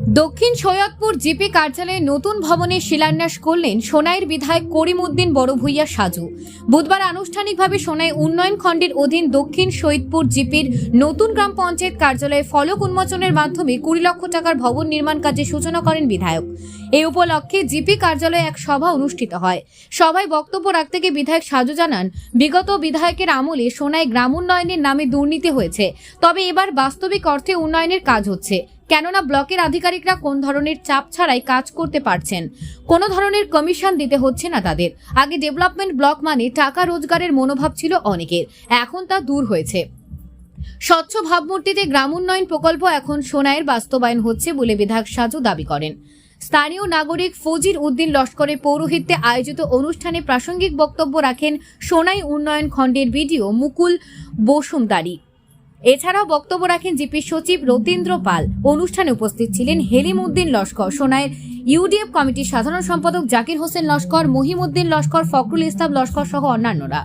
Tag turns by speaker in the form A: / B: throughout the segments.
A: দক্ষিণ সৈয়দপুর জিপি কার্যালয়ে নতুন ভবনে শিলান্যাস করলেন সোনাইয়ের বিধায়ক করিম করিমউদ্দিন বড়ভূইয়া সাজু। বুধবার আনুষ্ঠানিকভাবে সোনাই উন্নয়ন খণ্ডের অধীন দক্ষিণ সৈয়দপুর জিপির নতুন গ্রাম পঞ্চায়েত কার্যালয়ে ফলক উন্মোচনের মাধ্যমে কুড়ি লক্ষ টাকার ভবন নির্মাণ কাজের সূচনা করেন বিধায়ক। এই উপলক্ষে জিপি কার্যালয়ে এক সভা অনুষ্ঠিত হয়। সভায় বক্তব্য রাখতে গিয়ে বিধায়ক সাজু জানান, বিগত বিধায়কের আমলে সোনাই গ্রাম উন্নয়নের নামে দুর্নীতি হয়েছে, তবে এবার বাস্তবিক অর্থে উন্নয়নের কাজ হচ্ছে। কেননা ব্লকের আধিকারিকরা কোন ধরনের চাপ ছাড়াই কাজ করতে পারছেন? কোনো ধরনের কমিশন দিতে হচ্ছে না তাদের। আগে ডেভেলপমেন্ট ব্লক মানে টাকা রোজগারের মনোভাব ছিল অনেকের। এখন তা দূর হয়েছে। স্বচ্ছ ভাবমূর্তিতে গ্রাম উন্নয়ন প্রকল্প এখন সোনাইয়ের বাস্তবায়ন হচ্ছে বলে বিধায়ক সাজু দাবি করেন। স্থানীয় নাগরিক ফজির উদ্দিন লস্করের পৌরোহিত্যে আয়োজিত অনুষ্ঠানে প্রাসঙ্গিক বক্তব্য রাখেন সোনাই উন্নয়ন খণ্ডের ভিডিও মুকুল বসুমদারি এছাড়াও বক্তব্য রাখেন জিপি সচিব রতীন্দ্র পাল। অনুষ্ঠানে উপস্থিত ছিলেন হেলিম উদ্দিন লস্কর। সোনাইয়ের ইউডিএফ কমিটির সাধারণ সম্পাদক জাকির হোসেন লস্কর মহিমউদ্দিন লস্কর, ফখরুল ইসলাম লস্কর সহ অন্যান্যরা।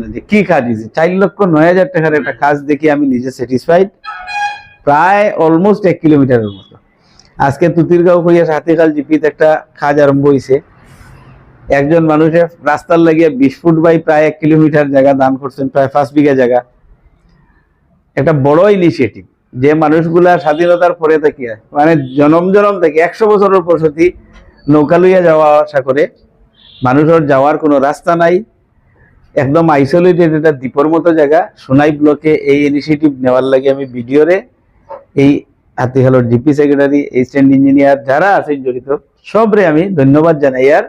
B: না। যে কি চার লক্ষ নয় হাজার টাকার একটা কাজ দেখি আমি নিজে স্যাটিসফাইড প্রায় অলমোস্ট এক কিলোমিটারের মতো। আজকে জিপিতে একটা কাজ আরম্ভ হয়েছে একজন মানুষের রাস্তার লাগিয়ে বিশ ফুট বাই প্রায় এক কিলোমিটার জায়গা, দান করছেন প্রায় পাঁচ বিঘা জায়গা। একটা বড় ইনিশিয়েটিভ যে মানুষগুলা স্বাধীনতার পরে থেকে মানে জনম জনম থেকে একশো বছরের প্রসতি নৌকা লইয়া যাওয়া আসা করে, মানুষের যাওয়ার কোনো রাস্তা নাই। একদম আইসোলেটেড এটা দ্বীপের মতো জায়গা। সোনাই ব্লকে এই ইনিশিয়েটিভ নেওয়ার লাগে আমি ভিডিওরে। এই হাতিহালোর ডিপি সেক্রেটারি এসিস্ট্যান্ট ইঞ্জিনিয়ার যারা আছেন জড়িত, সবরে আমি ধন্যবাদ জানাই। আর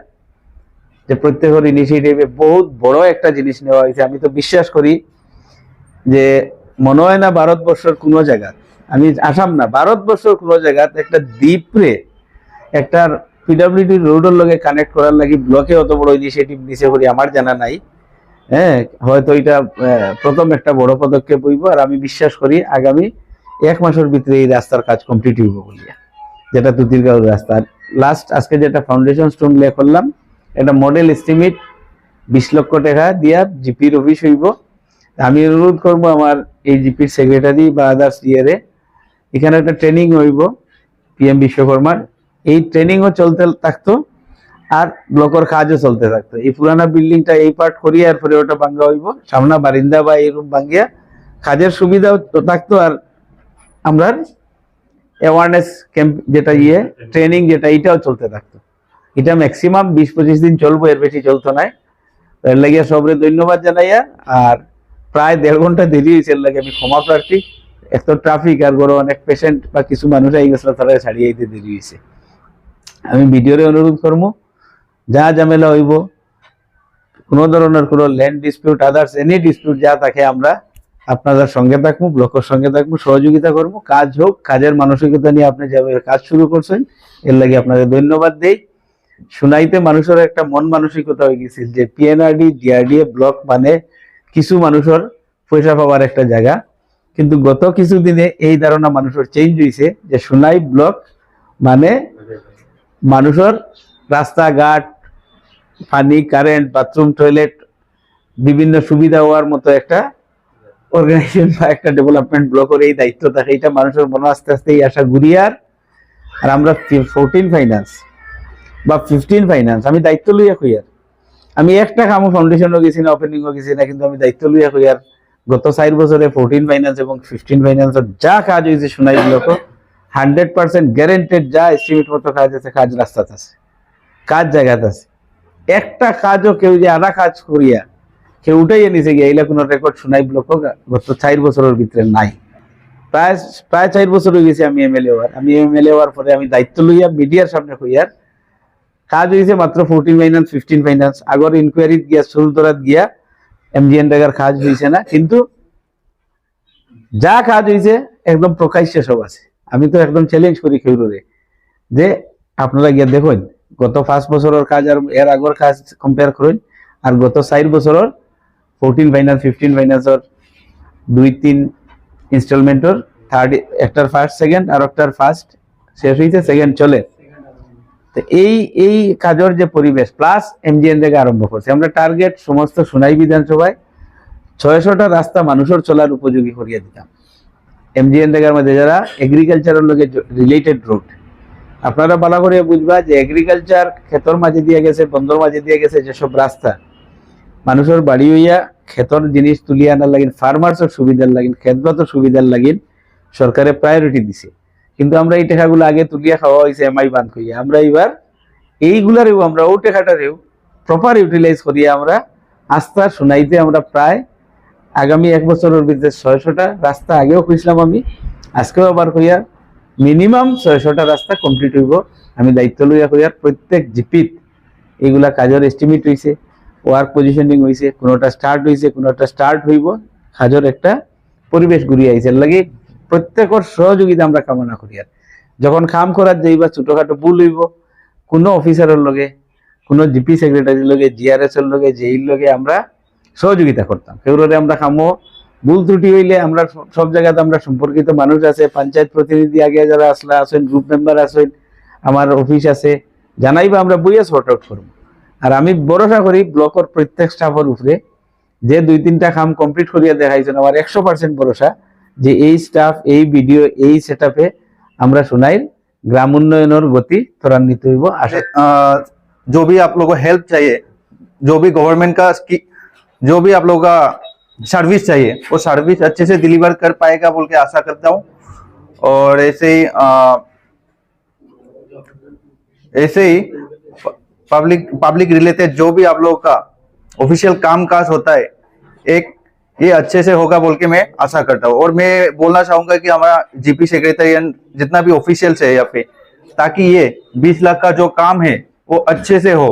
B: যে প্রত্যেকের ইনিশিয়েটিভে বহুত বড় একটা জিনিস নেওয়া হয়েছে। আমি তো বিশ্বাস করি যে মনে হয় না ভারতবর্ষের কোনো জায়গা আমি আসাম না, ভারতবর্ষের কোনো জায়গাতে একটা দ্বীপরে একটা পিডাব্লিউডি রোডের লগে কানেক্ট করার লাগি ব্লকে অত বড় ইনিশিয়েটিভ নিচে করি আমার জানা নাই। হ্যাঁ হয়তো এটা প্রথম একটা বড় পদক্ষেপ হইব আর আমি বিশ্বাস করি আগামী এক মাসের ভিতরে এই রাস্তার কাজ কমপ্লিট হইব বলিয়া, যেটা তুতিরগাঁও রাস্তা। লাস্ট আজকে যেটা ফাউন্ডেশন স্টোন লে করলাম এটা মডেল এস্টিমেট বিশ লক্ষ টাকা দিয়া জিপির অফিস হইব। আমি অনুরোধ করব আমার এই জিপির সেক্রেটারি বা আদার্স ইয়ারে এখানে একটা ট্রেনিং হইব পিএম বিশ্বকর্মার। এই ট্রেনিংও চলতে থাকতো আর ব্লকের কাজও চলতে থাকতো। এই পুরানা বিল্ডিংটা এই পার্ট করিয়ে আর পরে ওটা ভাঙ্গা হইব। সামনা বারিন্দা বা এই রুম ভাঙ্গিয়া কাজের সুবিধাও থাকতো আর আমরা অ্যাওয়ারনেস ক্যাম্প যেটা ইয়ে ট্রেনিং যেটা এটাও চলতে থাকতো। এটা ম্যাক্সিমাম বিশ পঁচিশ দিন চলবো, এর বেশি চলতো না এর লাগিয়া সবরে ধন্যবাদ জানাইয়া, আর প্রায় দেড় ঘণ্টা দেরি হয়েছে, এর লাগে আমি ক্ষমা প্রার্থী। এক তো ট্রাফিক আর বড় অনেক পেশেন্ট বা কিছু মানুষ এই গেছিল, তারা ছাড়িয়ে দিতে দেরি হয়েছে। আমি ভিডিওরে অনুরোধ করব, যা ঝামেলা হইব, কোনো ধরনের কোনো land dispute others any dispute যা থাকে আমরা আপনাদের সঙ্গে থাকব, ব্লকের সঙ্গে থাকব, সহযোগিতা করব। কাজ হোক, কাজের মানসিকতা নিয়ে আপনি যেভাবে কাজ শুরু করছেন, এর লাগে আপনাকে ধন্যবাদ দেই। শুনাইতে মানুষের একটা মন মানসিকতা হয়ে গেছিল যে পিএনআরডি ডিআরডিএ ব্লক মানে কিছু মানুষের পয়সা পাওয়ার একটা জায়গা। কিন্তু গত কিছুদিনে এই ধারণা মানুষের চেঞ্জ হয়েছে যে সোনাই ব্লক মানে মানুষের রাস্তাঘাট, পানি কারেন্ট বাথরুম টয়লেট বিভিন্ন সুবিধা হওয়ার মতো একটা অর্গানাইজেশন বা একটা ডেভেলপমেন্ট ব্লকের এই দায়িত্ব থাকে। এটা মানুষের মনে আস্তে আস্তে এই আশা ঘুরিয়ার আর আমরা ফোরটিন ফাইন্যান্স বা ফিফটিন ফাইন্যান্স আমি দায়িত্ব লইয়া কইয়ার আমি একটা কামও ফাউন্ডেশনও গেছি না ওপেনিংও গেছি না, কিন্তু আমি দায়িত্ব লইয়া কইয়ার গত চার বছরে ফোরটিন ফাইন্যান্স এবং ফিফটিন ফাইন্যান্সের যা কাজ হয়েছে Sonai block hundred percent guaranteed যা এস্টিমেট মতো কাজ আছে, কাজ রাস্তাতে আছে, কাজ জায়গাতে আছে। একটা কাজও কেউ যে আধা কাজ করিয়া, কেউ উঠাইয়া নিছে গিয়া, এইলা কোনো রেকর্ড শোনাই ব্লক গত চার বছরের ভিতরে নাই। প্রায় প্রায় চার বছর হয়ে গেছে আমি এমএলএ হওয়ার। আমি এমএলএ হওয়ার পরে আমি দায়িত্ব লইয়া মিডিয়ার সামনে কইয়ার কাজ হয়েছে মাত্র ফোরটিন ফাইন্যান্স ফিফটিন ফাইন্যান্স আগর ইনকোয়ারি গিয়া সুলতরাত গিয়া এমজিএন টাকার কাজ হয়েছে না। কিন্তু যা কাজ হয়েছে একদম প্রকাশ্যে সব আছে। আমি তো একদম চ্যালেঞ্জ করি খেউরে যে আপনারা গিয়া দেখুন, গত পাঁচ বছরের কাজ আর এর আগর কাজ কম্পেয়ার করুন আর গত চার বছরের ফোরটিন ফাইন্যান্স ফিফটিন ফাইন্যান্সের দুই, তিন ইনস্টলমেন্টর থার্ড একটার ফার্স্ট সেকেন্ড আর একটার ফার্স্ট শেষ হয়েছে সেকেন্ড চলে। এই এই কাজের যে পরিবেশ প্লাস এমজিএন থেকে আরম্ভ করছে। আমরা টার্গেট সমস্ত সোনাই বিধানসভায় ছয়শটা রাস্তা মানুষের চলার উপযোগী করিয়ে দিতাম। এমজিএন রেগার মধ্যে যারা এগ্রিকালচারের লগে রিলেটেড রুট আপনারা ভালো করে বুঝবা যে এগ্রিকালচার ক্ষেতর মাঝে দিয়ে গেছে, বন্দর মাঝে দিয়ে গেছে, যেসব রাস্তা, মানুষের বাড়ি হইয়া ক্ষেতর জিনিস তুলিয়া আনার লাগিন ফার্মার্সের সুবিধার লাগিন খেতবাতর সুবিধার লাগিন সরকারে প্রায়োরিটি দিছে। কিন্তু আমরা এই টাকাগুলো আগে তুলিয়া খাওয়া হয়েছে এমআই বান্ধ করিয়া আমরা এবার এইগুলারেও আমরা ও টাকাটারেও প্রপার ইউটিলাইজ করিয়া আমরা আস্থা শোনাইতে আমরা প্রায় আগামী এক বছরের ভিতরে ছয়শটা রাস্তা আগেও কইছিলাম আমি, আজকেও আবার কইয়া মিনিমাম ছয়শটা রাস্তা কমপ্লিট হইব। আমি দায়িত্ব লইয়া কইয়ার প্রত্যেক জিপিত এইগুলা কাজের এস্টিমেট হইছে ওয়ার্ক পজিশনিং হইছে, কোনোটা স্টার্ট হইছে, কোনোটা স্টার্ট হইব, কাজের একটা পরিবেশ ঘুরিয়ে আইছে। লাগি প্রত্যেকের সহযোগিতা আমরা কামনা করি আর। যখন কাম করার যাইবা, ছোটখাটো ভুল হইব, কোনো অফিসারের লগে, কোনো জিপি সেক্রেটারির লগে জিআরএস এর লগে জেইর লগে আমরা সহযোগিতা করতাম। সেগুলোরে আমরা কামো ভুল ত্রুটি হইলে আমরা সব- জায়গাতে আমরা সম্পর্কিত মানুষ আছে, পঞ্চায়েত প্রতিনিধি আগে যারা আসলে আছেন গ্রুপ মেম্বার আছেন আমার অফিস আছে, জানাইবা আমরা বইয়া সর্ট আউট করব। আর আমি ভরসা করি ব্লকের প্রত্যেক স্টাফের উপরে, যে দুই তিনটা কাম কমপ্লিট করিয়া দেখাইছেন, আমার একশো পার্সেন্ট ভরসা যে এই স্টাফ এই ভিডিও এই সেট আমরা শোনাই গ্রাম উন্নয়নের গতি ত্বরান্বিত হইব আশা
C: अ, जो भी आप लोगों को हेल्प चाहिए जो भी गवर्नमेंट का स्की- जो भी आप लोगों का सर्विस चाहिए वो सर्विस अच्छे से डिलीवर कर पाएगा बोल के आशा करता हूँ और ऐसे ही अ, ऐसे ही पब्लिक पब्लिक रिलेटेड जो भी आप लोगों का ऑफिशियल काम काज होता है एक ये अच्छे से होगा बोल के मैं आशा करता हूँ। और मैं बोलना चाहूँगा कि हमारा जीपी सेक्रेटरी जितना भी ऑफिशियल्स है यहाँ पे ताकि ये 20 लाख का जो काम है, वो अच्छे से हो।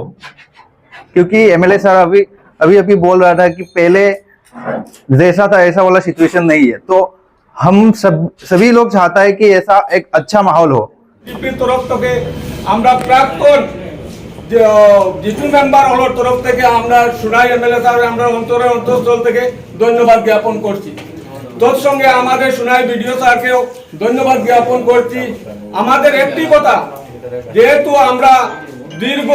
C: क्योंकि एमएलए सर अभी अभी अभी बोल रहा था कि पहले जैसा था, ऐसा वाला सिचुएशन नहीं है। तो हम सब, सभी लोग चाहता है कि ऐसा एक अच्छा माहौल हो।
D: জিতু মেম্বার হলোর তরফ থেকে আমরা সুনাই এমএলএ সাহেব, আমরা অন্তরের অন্তঃস্থল থেকে ধন্যবাদ জ্ঞাপন করছি। তোর সঙ্গে আমাদের সুনাই ভিডিও স্যারকেও ধন্যবাদ জ্ঞাপন করছি। আমাদের একটি কথা, যেহেতু আমরা দীর্ঘ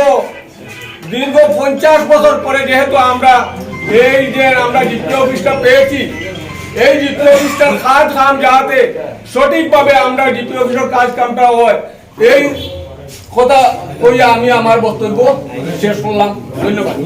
D: দীর্ঘ পঞ্চাশ বছর পরে যেহেতু আমরা এই যে আমরা দ্বিতীয় অফিসটা পেয়েছি, এই দ্বিতীয় অফিসটার কাজ কাম যাতে সঠিকভাবে আমরা দ্বিতীয় অফিসের কাজ কামটা হয়, এই কথা কইয়া আমি আমার বক্তব্য শেষ করলাম। ধন্যবাদ।